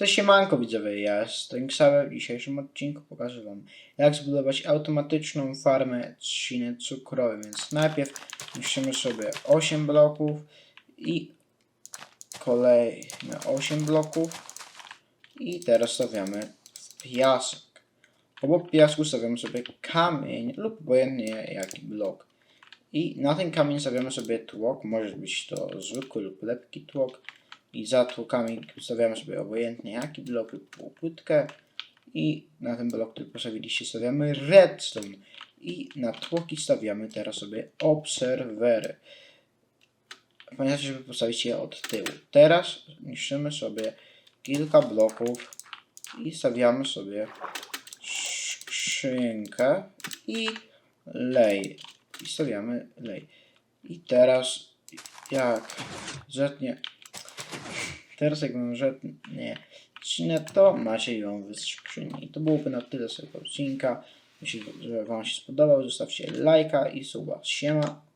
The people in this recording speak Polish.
Cześć siemanko widzowie, ja jestem Xaver. W dzisiejszym odcinku pokażę wam jak zbudować automatyczną farmę trzciny cukrowej. Więc najpierw niszczymy sobie 8 bloków i kolejne 8 bloków i teraz stawiamy w piasek. Obok piasku stawiamy sobie kamień lub obojętnie jaki blok. I na ten kamień stawiamy sobie tłok, może być to zwykły lub lepki tłok. I za tłokami stawiamy sobie obojętnie jaki blok lub. I na ten blok, który postawiliście, stawiamy redstone. I na tłoki stawiamy teraz sobie obserwery. Pamiętajcie, żeby postawić je od tyłu. Teraz niszczymy sobie kilka bloków i stawiamy sobie skrzynkę i lej. I stawiamy lej. I teraz jak zetnie teraz jak mam zetnie trzcinę, to macie ją w. I to byłoby na tyle z tego odcinka. Jeśli że Wam się spodobał, zostawcie lajka i suba. Siema.